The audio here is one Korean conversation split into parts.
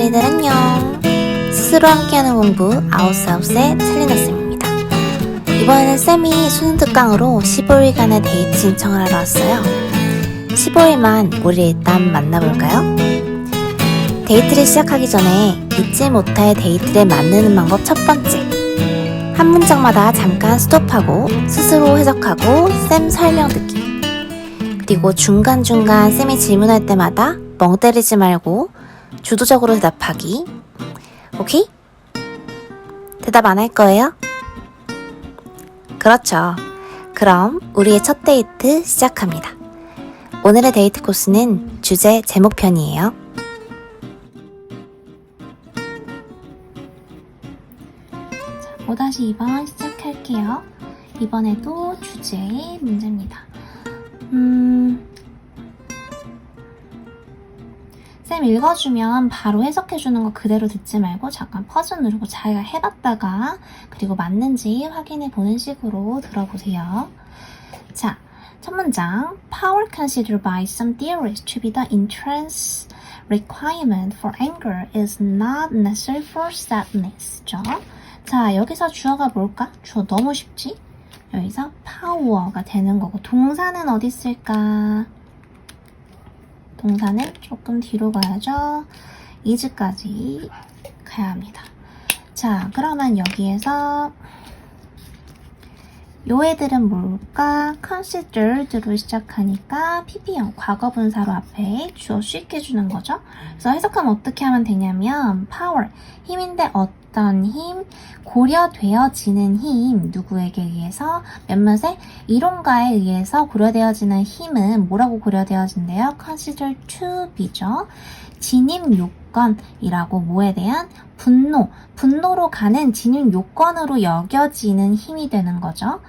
쌤들이들 안녕. 스스로 함께하는 공부 아웃사우스의 찰리나 쌤입니다. 이번에는 쌤이 수능 특강으로 15일간의 데이트 신청을 하러 왔어요. 15일만 우리 일단 만나볼까요? 데이트를 시작하기 전에 잊지 못할 데이트를 만드는 방법 첫 번째. 한 문장마다 잠깐 스톱하고 스스로 해석하고 쌤 설명 듣기. 그리고 중간중간 쌤이 질문할 때마다 멍 때리지 말고 주도적으로 대답하기. 오케이? 대답 안 할 거예요? 그렇죠. 그럼 우리의 첫 데이트 시작합니다. 오늘의 데이트 코스는 주제 제목편이에요. 자, 5-2번 시작할게요. 이번에도 주제 문제입니다. 음, 쌤 읽어주면 바로 해석해주는 거 그대로 듣지 말고 잠깐 퍼즐 누르고 자기가 해봤다가 그리고 맞는지 확인해보는 식으로 들어보세요. 자, 첫 문장. Power considered by some theorists to be the entrance requirement for anger is not necessary for sadness. 죠? 자, 여기서 주어가 뭘까? 주어 너무 쉽지? 여기서 power가 되는 거고 동사는 어디 있을까? 동사는 조금 뒤로 가야죠. is까지 가야 합니다. 자, 그러면 여기에서 요 애들은 뭘까? considered로 시작하니까 pp형 과거 분사로 앞에 주어 쉽게 주는 거죠. 그래서 해석하면 어떻게 하면 되냐면 power 힘인데 어떤 힘 고려되어지는 힘 누구에게 의해서 몇몇의 이론가에 의해서 고려되어지는 힘은 뭐라고 고려되어진대요? consider to be죠. 진입 요건이라고 뭐에 대한 분노, 분노로 가는 진입 요건으로 여겨지는 힘이 되는 거죠.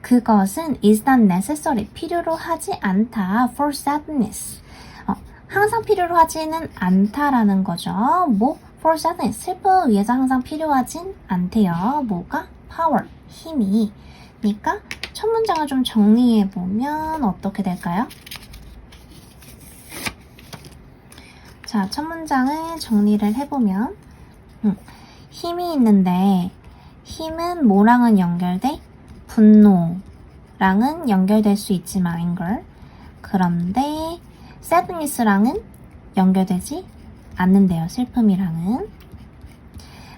그것은 is not necessary, 필요로 하지 않다 for sadness. 어, 항상 필요로 하지는 않다라는 거죠. 뭐 for sadness, 슬픔을 위해서 항상 필요하진 않대요. 뭐가? power, 힘이. 그러니까 첫 문장을 좀 정리해 보면 어떻게 될까요? 자, 첫 문장을 정리를 해보면, 음, 힘이 있는데, 힘은 뭐랑은 연결돼? 분노랑은 연결될 수 있지만, anger. 그런데, sadness랑은 연결되지 않는데요, 슬픔이랑은.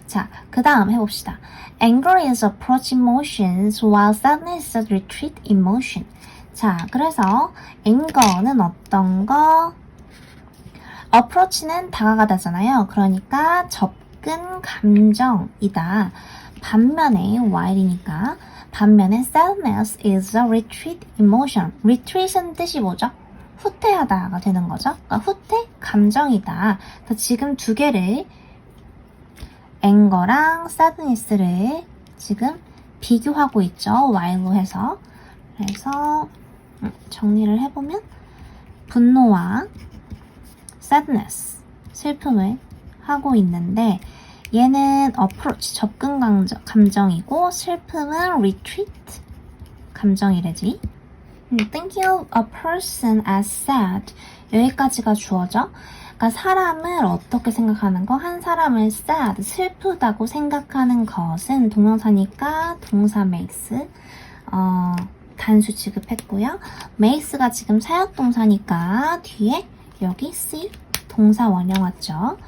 자, 그 다음 해봅시다. Anger is approach emotions while sadness is retreat emotion. 자, 그래서 anger는 어떤 거? approach는 다가가다잖아요. 그러니까 접근 감정이다. 반면에 while이니까 반면에 sadness is a retreat emotion. retreat은 뜻이 뭐죠? 후퇴하다가 되는 거죠. 그러니까 후퇴 감정이다. 그래서 지금 두 개를 앵거랑 sadness를 지금 비교하고 있죠. while로 해서. 그래서 음, 정리를 해보면 분노와 sadness, 슬픔을 하고 있는데 얘는 approach, 접근 감정, 감정이고 슬픔은 retreat, 감정이래지. 음, Thinking of a person as sad, 여기까지가 주어져. 그러니까 사람을 어떻게 생각하는 거? 한 사람을 sad, 슬프다고 생각하는 것은 동명사니까 동사 makes, 어, 단수 지급했고요. make가 지금 사역동사니까 뒤에 여기 C 동사 원형 왔죠.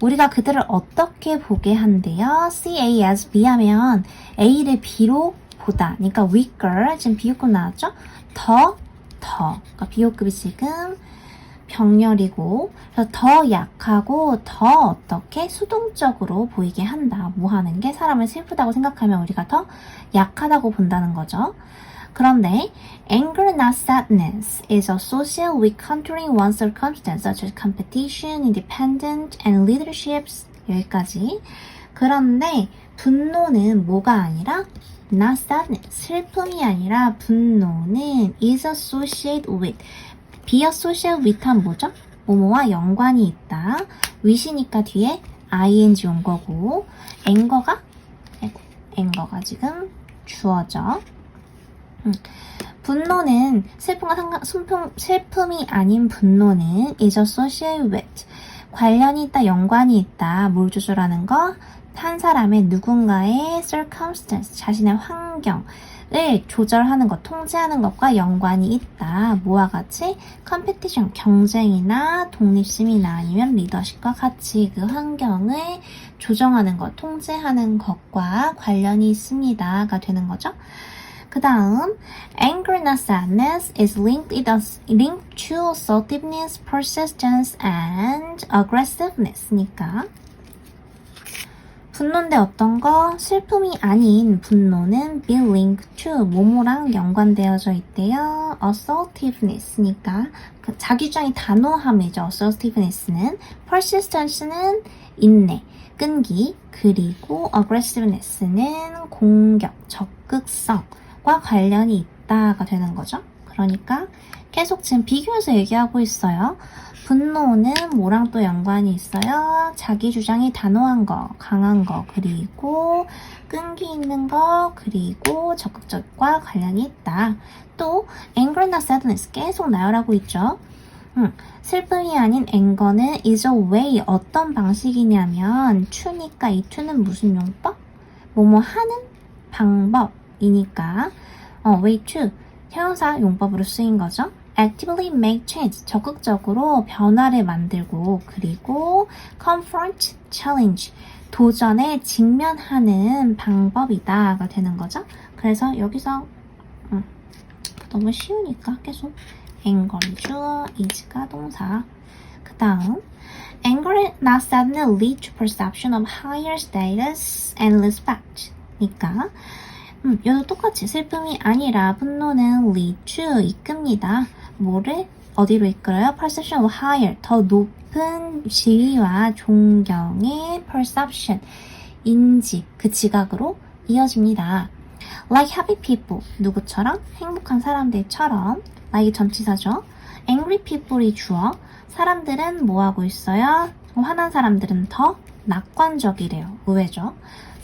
우리가 그들을 어떻게 보게 한대요? C, A, as B 하면 A를 B로 보다. 그러니까 weaker, 지금 비호급 나왔죠? 더, 더. 그러니까 비호급이 지금 병렬이고 그래서 더 약하고 더 어떻게 수동적으로 보이게 한다. 뭐 하는 게 사람을 슬프다고 생각하면 우리가 더 약하다고 본다는 거죠. 그런데 anger not sadness is associated with countering one's circumstance such as competition, independent, and leaderships 여기까지 그런데 분노는 뭐가 아니라 sadness 슬픔이 아니라 분노는 is associated with be associated with한 뭐죠? 뭐뭐와 연관이 있다 with이니까 뒤에 ing 온 거고 anger가 anger가 지금 주어져 음. 분노는 슬픔과 상관, 슬픔, 슬픔이 아닌 분노는 is associated with 관련이 있다, 연관이 있다. 뭘 조절하는 거? 한 사람의 누군가의 circumstance, 자신의 환경 을 조절하는 것, 통제하는 것과 연관이 있다. 뭐와 같이? competition, 경쟁이나 독립심이나 아니면 리더십과 같이 그 환경을 조정하는 것, 통제하는 것과 관련이 있습니다가 되는 거죠. 그 다음, anger나 sadness is linked, linked to assertiveness, persistence, and aggressiveness니까. 분노인데 어떤 거? 슬픔이 아닌 분노는 be linked to 뭐뭐랑 연관되어져 있대요. assertiveness니까 그 자기 주장이 단호함이죠. assertiveness는 persistence는 인내, 끈기 그리고 aggressiveness는 공격, 적극성과 관련이 있다가 되는 거죠. 그러니까 계속 지금 비교해서 얘기하고 있어요. 분노는 뭐랑 또 연관이 있어요? 자기 주장이 단호한 거, 강한 거, 그리고 끈기 있는 거, 그리고 적극적과 관련이 있다. 또 anger나 sadness 계속 나열하고 있죠. 음, 슬픔이 아닌 앵거는 is a way 어떤 방식이냐면 to니까 이 to는 무슨 용법? 뭐뭐 하는 방법이니까 어, way to 형용사 용법으로 쓰인 거죠. Actively make change 적극적으로 변화를 만들고 그리고 confront challenge 도전에 직면하는 방법이다가 되는 거죠. 그래서 여기서 음, 너무 쉬우니까 계속 anger이죠. is가 동사. 그 다음 anger not suddenly lead to perception of higher status and respect. 니까 음, 여기도 똑같이 슬픔이 아니라 분노는 lead to 이끕니다. 뭐를 어디로 이끌어요? perception of higher 더 높은 지위와 존경의 perception 인지 그 지각으로 이어집니다. Like happy people 누구처럼 행복한 사람들처럼 like 전치사죠. angry people이 주어 사람들은 뭐 하고 있어요? 화난 사람들은 더 낙관적이래요. 의외죠.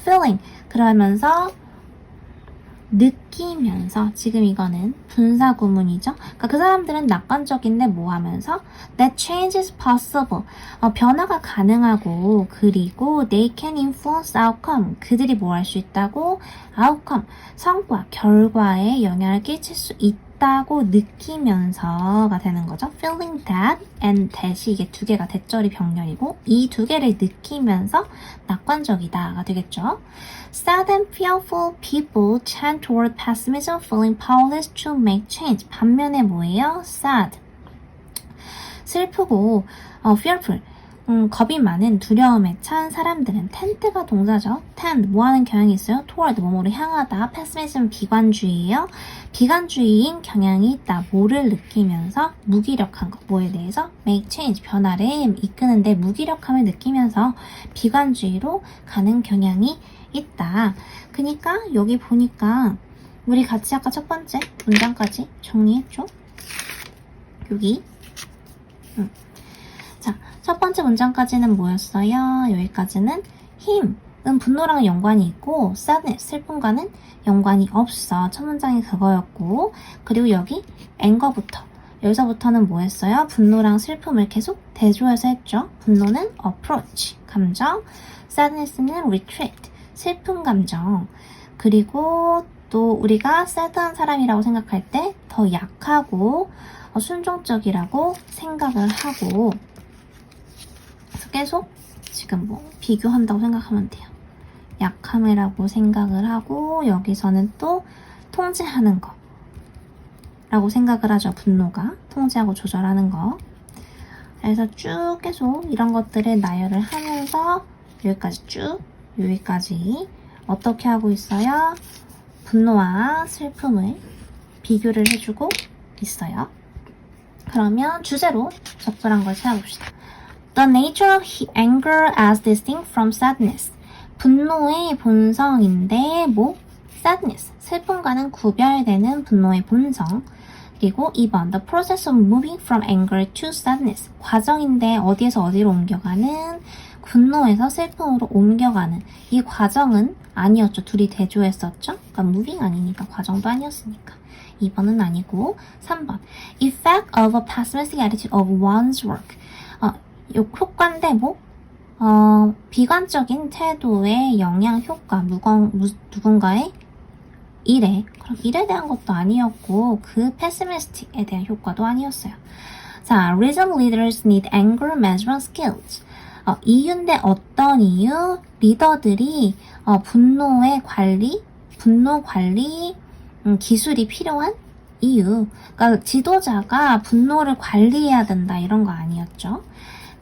feeling 그러면서 느끼면서 지금 이거는 분사 구문이죠. 그러니까 그 사람들은 낙관적인데 뭐 하면서 that change is possible. 어, 변화가 가능하고 그리고 they can influence outcome. 그들이 뭐 할 수 있다고 outcome 성과 결과에 영향을 끼칠 수 있다 고 느끼면서가 되는 거죠. feeling that and that이 이게 두 개가 대절이 병렬이고 이 두 개를 느끼면서 낙관적이다가 되겠죠. Sad and fearful people tend toward pessimism, feeling powerless to make change. 반면에 뭐예요? Sad. 슬프고 어, fearful. 음, 겁이 많은 두려움에 찬 사람들은 tend가 동사죠. tend 뭐 하는 경향이 있어요? toward 뭐뭐를 향하다. pessimism 비관주의예요. 비관주의인 경향이 있다. 뭐를 느끼면서 무기력한 것 뭐에 대해서 make change 변화를 이끄는데 무기력함을 느끼면서 비관주의로 가는 경향이 있다. 그니까 여기 보니까 우리 같이 아까 첫 번째 문장까지 정리했죠? 여기 음. 자, 첫 번째 문장까지는 뭐였어요? 여기까지는 힘 은 분노랑 연관이 있고 sadness, 슬픔과는 연관이 없어. 첫 문장이 그거였고 그리고 여기 앵거부터 여기서부터는 뭐 했어요? 분노랑 슬픔을 계속 대조해서 했죠. 분노는 approach, 감정, sadness는 retreat, 슬픈 감정. 그리고 또 우리가 sad한 사람이라고 생각할 때 더 약하고 어, 순종적이라고 생각을 하고 계속 지금 뭐 비교한다고 생각하면 돼요. 약함이라고 생각을 하고 여기서는 또 통제하는 거 라고 생각을 하죠. 분노가 통제하고 조절하는 거. 그래서 쭉 계속 이런 것들을 나열을 하면서 여기까지 쭉 여기까지 어떻게 하고 있어요? 분노와 슬픔을 비교를 해주고 있어요. 그러면 주제로 적절한 걸 찾아봅시다. The nature of anger as distinct from sadness. 분노의 본성인데 뭐? sadness. 슬픔과는 구별되는 분노의 본성. 그리고 2번 The process of moving from anger to sadness. 과정인데 어디에서 어디로 옮겨가는 분노에서 슬픔으로 옮겨가는 이 과정은 아니었죠. 둘이 대조했었죠. 그러니까 moving 아니니까 과정도 아니었으니까. 2번은 아니고 3번 Effect of a pessimistic attitude of one's work. 효과인데 뭐 어, 비관적인 태도의 영향 효과 무건, 무, 누군가의 일에 그럼 일에 대한 것도 아니었고 그 pessimistic에 대한 효과도 아니었어요. 자, reason leaders need anger management skills. 어, 이유인데 어떤 이유? 리더들이 어, 분노의 관리, 분노 관리 음, 기술이 필요한 이유. 그러니까 지도자가 분노를 관리해야 된다 이런 거 아니었죠.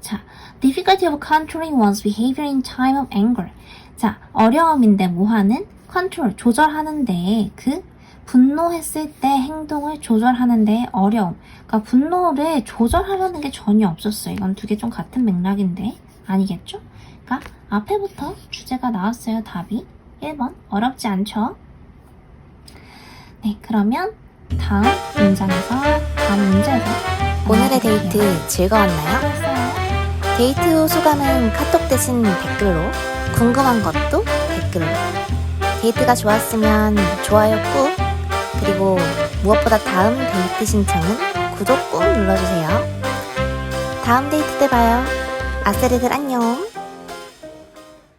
자, difficulty of controlling one's behavior in time of anger. 자, 어려움인데 뭐 하는? 컨트롤, 조절하는데 그 분노했을 때 행동을 조절하는데 어려움. 그러니까 분노를 조절하려는 게 전혀 없었어요. 이건 두 개 좀 같은 맥락인데 아니겠죠? 그러니까 앞에부터 주제가 나왔어요. 답이 1번 어렵지 않죠? 네, 그러면 다음 문장에서 다음 문제에서 오늘의 데이트 즐거웠나요? 데이트 후 소감은 카톡 대신 댓글로, 궁금한 것도 댓글로. 데이트가 좋았으면 좋아요 꾹, 그리고 무엇보다 다음 데이트 신청은 구독 꾹 눌러주세요. 다음 데이트 때 봐요. 아세르들 안녕.